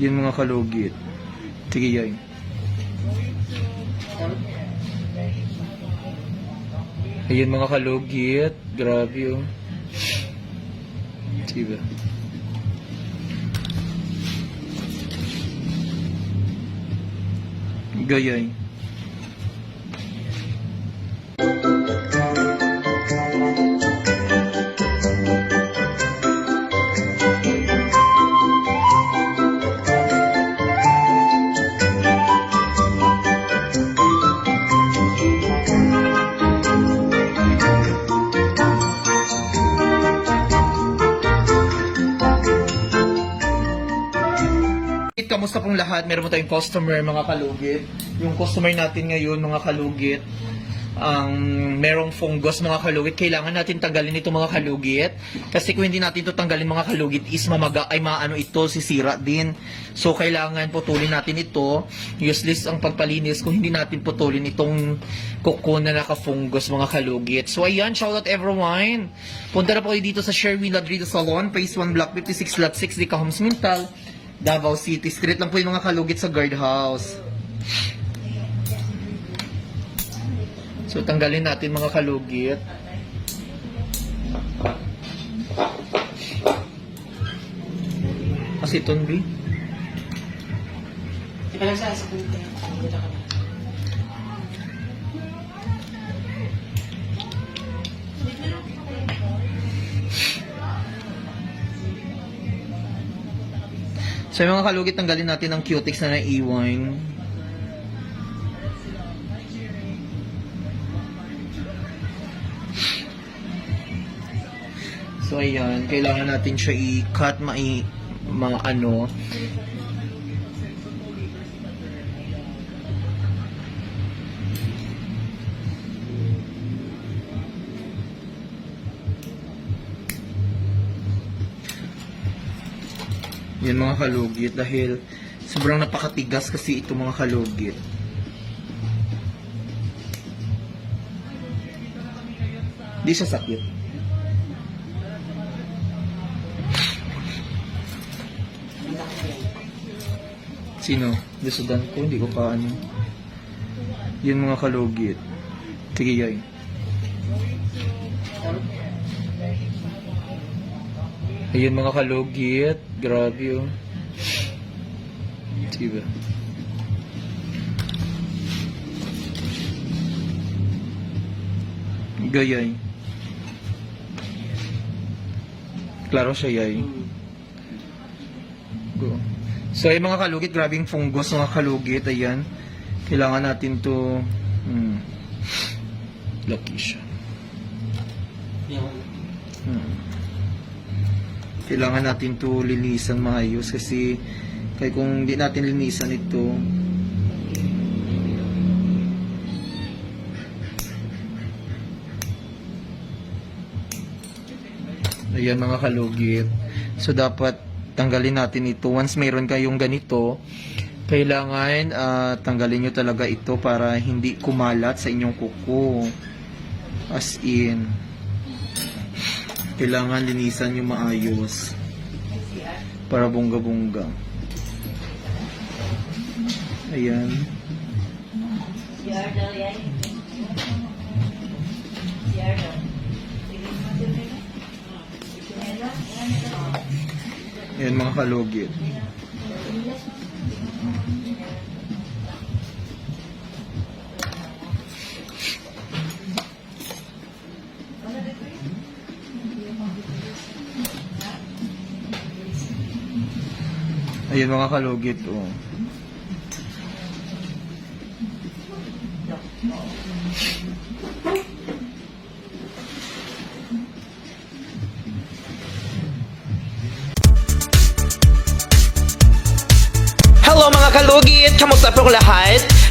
Yan mga kalugit. Sige, yan. Ayun mga kalugit. Grabe oh. Diba? Gayay. Pong lahat? Meron mo tayong customer, mga kalugit. Yung customer natin ngayon, mga kalugit, ang merong fungus, mga kalugit, kailangan natin tanggalin ito, mga kalugit. Kasi kung hindi natin ito tanggalin, mga kalugit, is mamaga, ay maano ito, sisira din. So, kailangan putulin natin ito. Useless ang pagpalinis kung hindi natin putulin itong kuko na nakafungus, mga kalugit. So, ayan, shout out everyone. Punta na po kayo dito sa Sherwin Ladrido Salon, Phase 1, Block 56, Lot 6, Di Cahoms Mintal. Davao City. Street lang po yung mga kalugit sa guardhouse. So, tanggalin natin mga kalugit. Asiton, B. Di ba lang sa sa punta? Dito ka na. So, yung mga kalugit, tanggalin natin ang cutex na naiwan. So, ayan. Kailangan natin siya i-cut, mai, mga ano. Yan mga kalugit dahil sobrang napakatigas kasi ito mga kalugit. Di siya sakit. Sino? Disudan ko, hindi ko pa ano. Yun mga kalugit. Sige, yay. Ayun mga kalugit. Grabe oh. Diba? Gayay. Klaro siya yay. Go. So ay mga kalugit, grabing fungus mga kalugit. Ayan. Kailangan natin to hmm, lucky siya. Hmm. Kailangan natin to linisan maayos kasi kaya kung di natin linisan ito Ayan mga kalugit. So dapat tanggalin natin ito. Once mayroon kayong ganito, kailangan ah, tanggalin nyo talaga ito para hindi kumalat sa inyong kuko. As in, kailangan linisan yung maayos para bongga-bongga. Ayan. Ayan mga kalugit. Ayan mga kalugit, oh. Hello mga kalugit! Kamusta po lahat?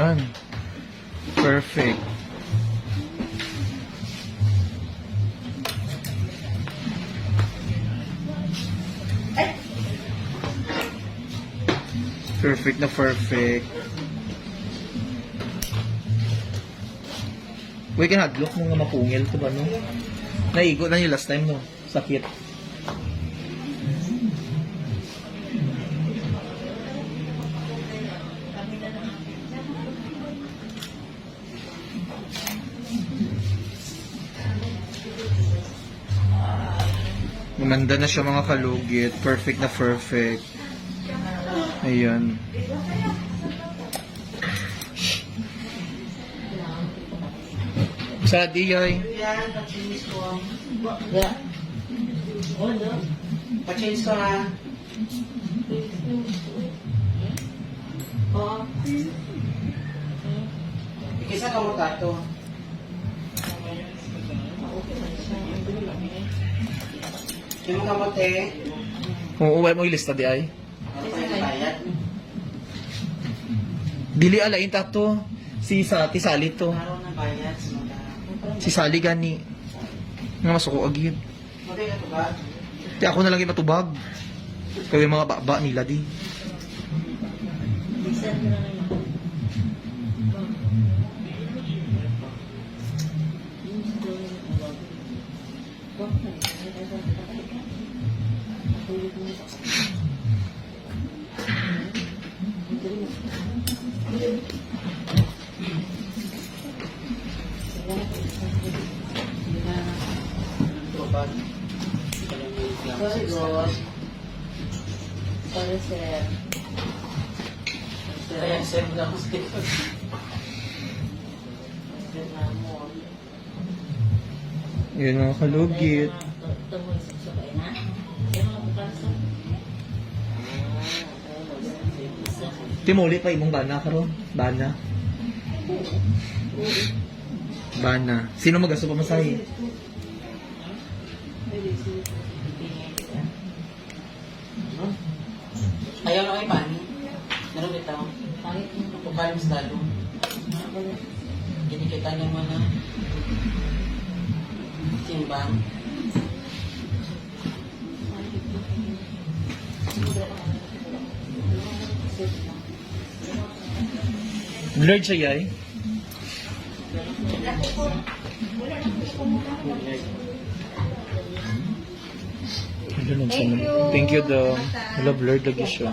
Ayan. Perfect. Perfect na perfect. Uy, kinadlok mo nga mapungil to ba no? Naigo na yung last time no? Sakit. Gumanda na siya mga kalugit. Perfect na perfect. Ayan. Sa diyoy. Pa-change ko ha. Oh. Ikisa ka mo tato. Yung kamote, Kung uwi mo ilista di ay. Dili alain tato. Si sa tisali to. Na. Si Sally gani. Nga masuko na to ba? Di ako na lang yung matubag. Kaya yung mga baba nila di. Tubag. Yun kalugit. Ang bukas. Timuli pa imong bana karon. Bana. Bana. Sino magasto pa masahe? Ayaw na kay Pani. Meron bitaw. Pagkain mas lalo. Ginikita niya mo na. Timbang. Blurred siya yay. Thank you. Thank you daw. Wala blurred lagi siya.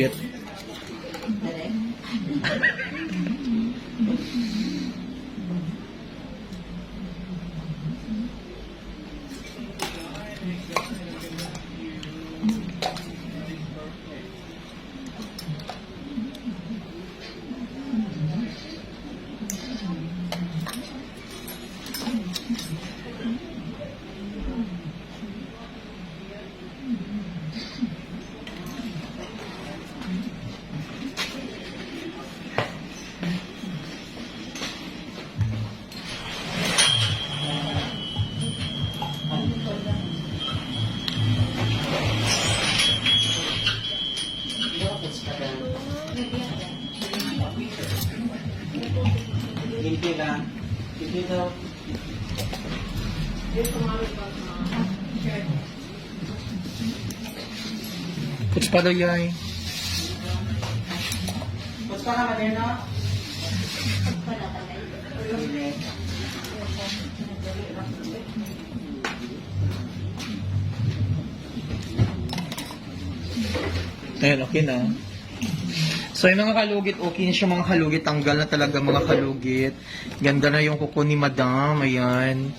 Sakit. Limpi lang. Limpi daw. Puts pa daw yay. Gusto ka din, no? Ayan, okay na. So yung mga kalugit, okay na siya mga kalugit. Tanggal na talaga mga kalugit. Ganda na yung kuko ni Madam. Ayan.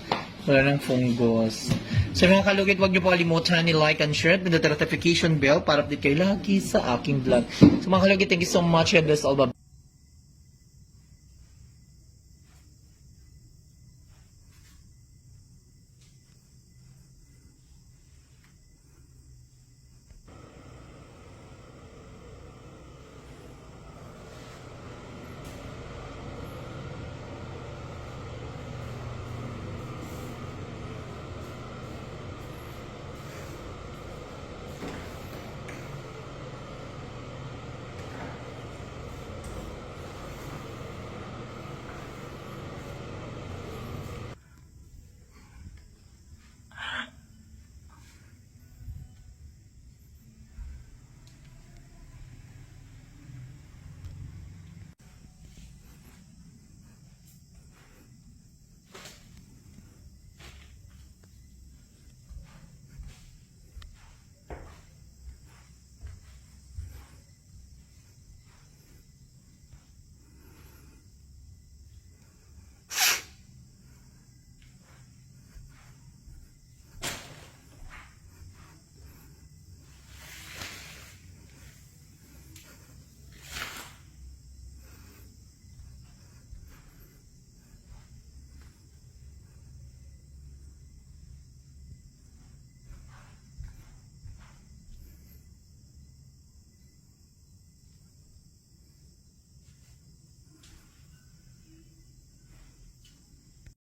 Wala ng fungus. So mga kalugit, huwag niyo po kalimutan ni like and share. Pindutin notification bell para update kayo lagi sa aking vlog. So mga kalugit, thank you so much. God bless all. Bye-bye.